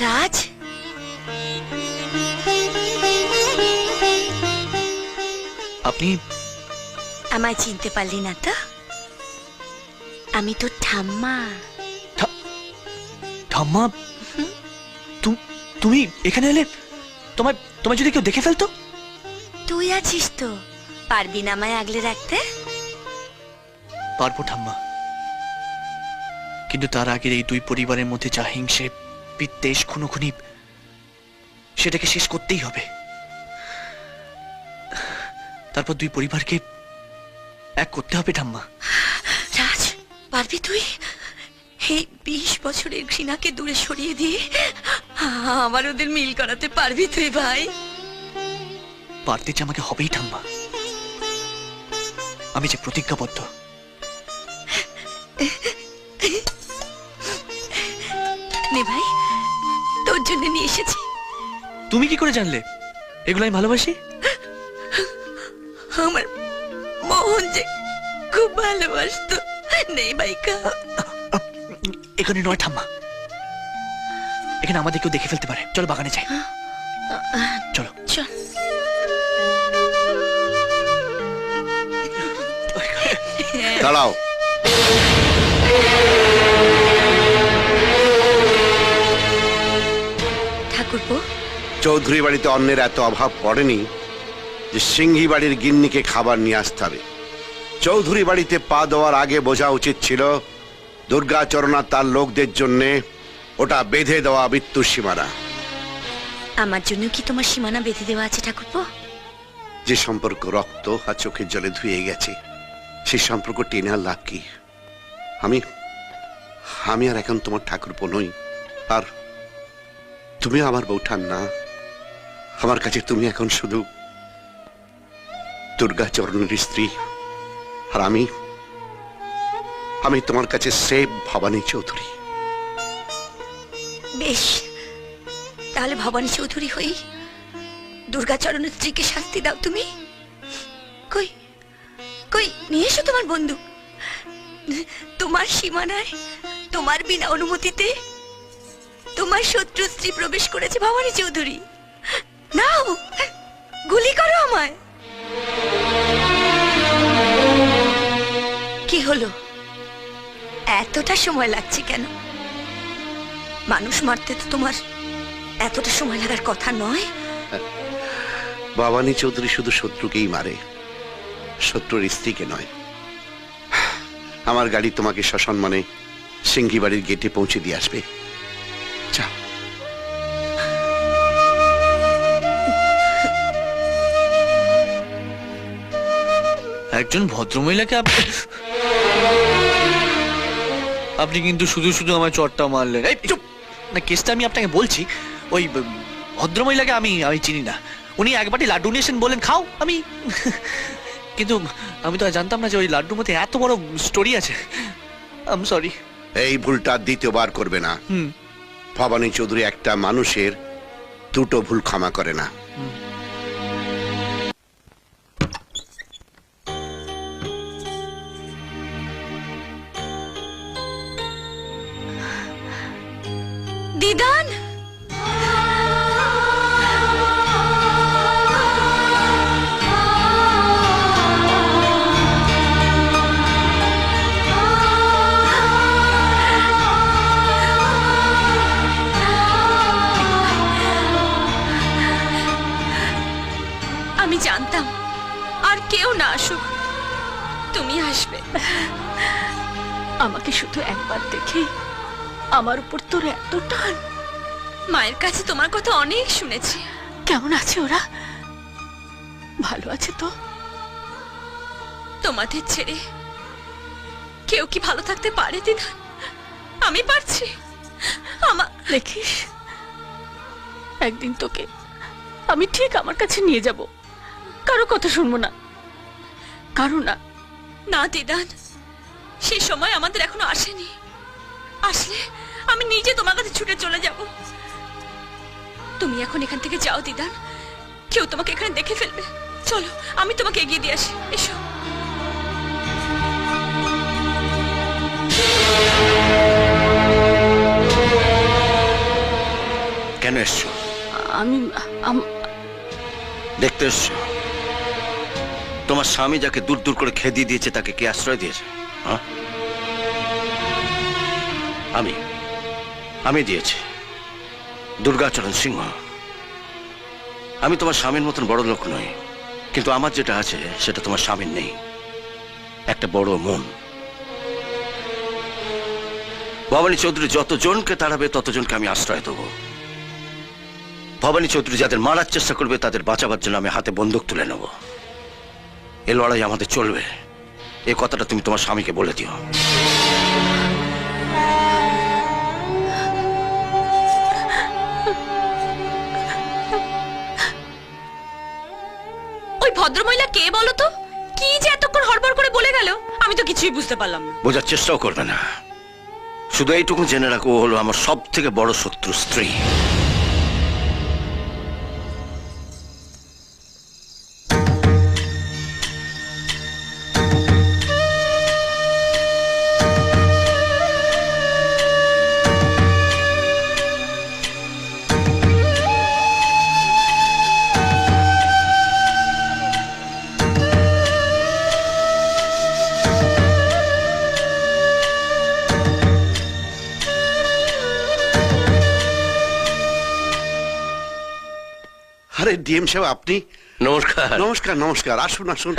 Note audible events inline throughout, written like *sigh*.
রাজ? আপনি আমায় চিনতে পারলি না তো? আমি তো ঠাম্মা। ঠাম্মা? তুমি এখানে এলে তোমার তোমার যদি কেউ দেখে ফেলতো? তুই আছিস তো। পারবি না আমায় আগলে রাখতে? পারব ঠাম্মা। কিন্তু তার আগের এই দুই পরিবারের মধ্যে যা হিংসে বিদ্বেষ খুনোখুনি সেটাকে শেষ করতেই হবে। তারপর দুই পরিবারকে এক করতে হবে ঠাম্মা। রাজ পারবি তুই? এই বিশ বছরের ঘৃণাকে দূরে সরিয়ে দিয়ে আমার ওদের মিল করাতে পারবি তুই ভাই? পারতে যে আমাকে হবেই ঠাম্মা। আমি যে প্রতিজ্ঞাবদ্ধ। জন্য নিয়ে এসেছি। তুমি কি করে জানলে? এগুলো আমি ভালোবাসি? আমার মোহন যে খুব ভালোবাসতো। নেই ভাইকা এখানে নয় ঠাম্মা। এখানে আমাদের কেউ দেখে ফেলতে পারে। চলো বাগানে যাই। চলো। চল। দাঁড়াও। ঠাকুরপো চৌধুরী বাড়িতে অন্যের এত অভাব পড়েনি যে সিংহি বাড়ির গিন্নিকে খাবার নিয়ে আসতে হবে। চৌধুরী বাড়িতে পা দেওয়ার আগে বোঝা উচিত ছিল দুর্গাচরণা তার লোকদের জন্যে ওটা বেঁধে দেওয়া মৃত্যুর সীমানা। আমার জন্য কি তোমার সীমানা বেঁধে দেওয়া আছে ঠাকুরপো? যে সম্পর্ক রক্ত আর চোখের জলে ধুয়ে গেছে সেই সম্পর্ক টেনে আর লাভ কি? আমি আমি আর এখন তোমার ঠাকুরপো নই আর তুমি আমার বৌঠান না আমার কাছে তুমি এখন শুধু দুর্গাচরণের স্ত্রী। আর আমি আমি তোমার কাছে সেব ভবানী চৌধুরী। বেশ, তাহলে ভবানী চৌধুরী হই দুর্গাচরণের স্ত্রীকে শাস্তি দাও তুমি। কই কই, নিয়ে এসো তোমার বন্ধু। তোমার সীমানায়, তোমার বিনা অনুমতিতে তোমার শত্রু স্ত্রী প্রবেশ করেছে ভবানী চৌধুরী। নাও, গুলি করো আমায়। কি হলো? এতটা সময় লাগছে কেন? মানুষ মারতে তো তোমার এতটা সময় লাগার কথা নয়? ভবানী চৌধুরী শুধু শত্রুকেই মারে, শত্রুর স্ত্রীকে নয়। আমার গাড়ি তোমাকে সসম্মানে সিংহি বাড়ির গেটে পৌঁছে দিয়ে আসবে। যাও একজন ভদ্রমহিলাকে আপনি আপনি কিন্তু শুধু শুধু আমার চটটা মারলেন। এই চুপ! না কেসটা আমি আপনাকে বলছি ওই ভদ্রমহিলাকে আমি আমি চিনি না। উনি একবারটি লাড্ডু নিয়েছেন বলেন খাও। আমি *laughs* কিন্তু আমি তো জানতাম না যে ওই লাড্ডুর মধ্যে এত বড় স্টোরি আছে। আম সরি এই ভুলটা দ্বিতীয়বার করবে না। হুম। ভবানী চৌধুরী একটা মানুষের দুটো ভুল ক্ষমা করে না। দিদান! আমাকে শুধু একবার দেখে আমার উপর তোর এত টান। মায়ের কাছে তোমার কথা অনেক শুনেছি। কেমন আছে ওরা? ভালো আছে তো? তোমাদের ছেড়ে কেউ কি ভালো থাকতে পারে দিদা আমি পারছি। আমার দেখিস একদিন তোকে আমি ঠিক আমার কাছে নিয়ে যাব। কারও কথা শুনব না। কারও না। না দিদান। সে সময় আমাদের এখনও আসেনি। আসলে আমি নিজে তোমার কাছে ছুটে চলে যাব। তুমি এখন এখান থেকে যাও দিদান। কেউ তোমাকে এখানে দেখে ফেলবে। চলো আমি তোমাকে এগিয়ে দিয়ে আসি। এসো। কেন এসছো? আমি আম- দেখতে এসছো? তোমার স্বামী যাকে দূর দূর করে খেদিয়ে দিয়েছে, তাকে কে আশ্রয় দিয়েছে? হ্যাঁ? আমি। আমি দিয়েছি। দুর্গাচরণ সিংহ। আমি তোমার স্বামীর মতন বড় লোক নই, কিন্তু আমার যেটা আছে, সেটা তোমার স্বামীর নেই। একটা বড় মন। ভবানী চৌধুরী যতজনকে তাড়াবে, ততজনকে আমি আশ্রয় দেবো। ভবানী চৌধুরী যাদের মারার চেষ্টা করবে, তাদের বাঁচাবার জন্য আমি হাতে বন্দুক তুলে নেব। এ লড়াই আমাদের চলবে। এ কথাটা তুমি তোমার স্বামীকে বলে দিও। ওই ভদ্রমহিলা কে বলো তো? কি যে এতক্ষণ হড়বড় করে বলে গেল? আমি তো কিছুই বুঝতে পারলাম না। বোঝার চেষ্টাও করবে না। শুধু এইটুকু জেনে রাখো হলো আমার সব থেকে বড় শত্রু স্ত্রী। আরে ডিএম সাহেব আপনি? নমস্কার। নমস্কার নমস্কার। আসুন আসুন।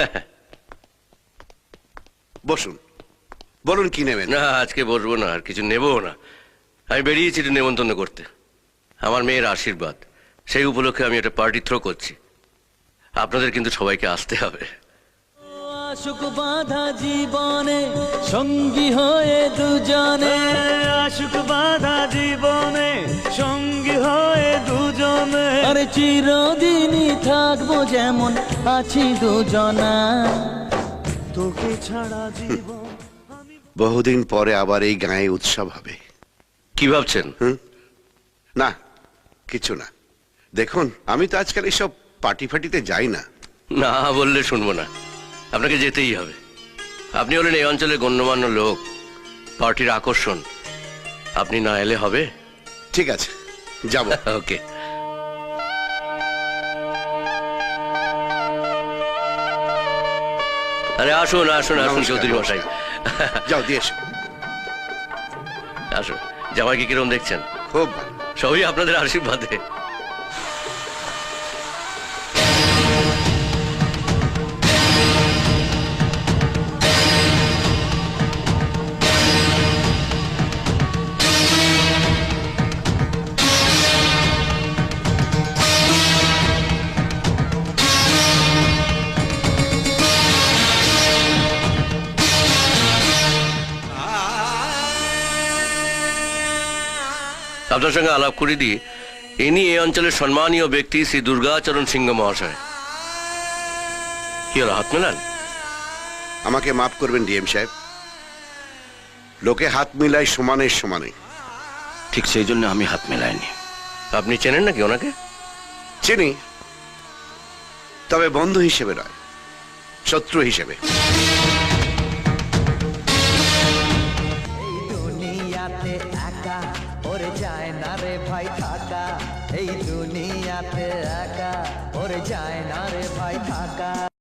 বসুন। বলুন কি নেবেন? না আজকে বসবো না আর কিছু নেব না। আমি বেরিয়েছি একটু নেমন্তন্ন করতে। আমার মেয়ের আশীর্বাদ। সেই উপলক্ষে আমি একটা পার্টি থ্রো করছি। আপনাদের কিন্তু সবাইকে আসতে হবে। আশুক বাধা জীবনে সঙ্গী হয়ে দুজনে। আশুক বাধা জীবনে সঙ্গী হয়ে দুজনে আরে চিরদিনই থাকব যেমন আছি দুজনা। তোকে ছাড়া জীবন বহুদিন পরে আবার এই গায়ে উৎসব হবে। কি ভাবছেন? না কিছু না। দেখুন আমি তো আজকাল এইসব পার্টি ফাটিতে যাই না। না বললে শুনব না। আপনাকে যেতেই হবে। আপনি হলেন এই অঞ্চলের গণ্যমান্য লোক। পার্টির আকর্ষণ। আপনি না এলে হবে? ঠিক আছে যাব। *laughs* ওকে। আরে আসুন আসুন আসুন চৌধুরী মশাই। যাও দিয়ে এসো। আসুন। জামাইকে কিরম দেখছেন? খুব সবই আপনাদের আশীর্বাদে। আপনার সঙ্গে আলাপ করে দিই। ইনি এই অঞ্চলের সম্মানীয় ব্যক্তি শ্রী দুর্গাচরণ সিংহ মহাশয়। কি হলো হাত মেলান? আমাকে মাফ করবেন ডিএম সাহেব। লোকে হাত মিলায় সমানে সমানে। ঠিক সেই জন্য আমি হাত মেলাইনি। আপনি চেনেন নাকি ওনাকে? চিনি। তবে বন্ধু হিসেবে নয় শত্রু হিসেবে। দুনিয়াতে একা ওরে যায় না রে ভাই থাকা।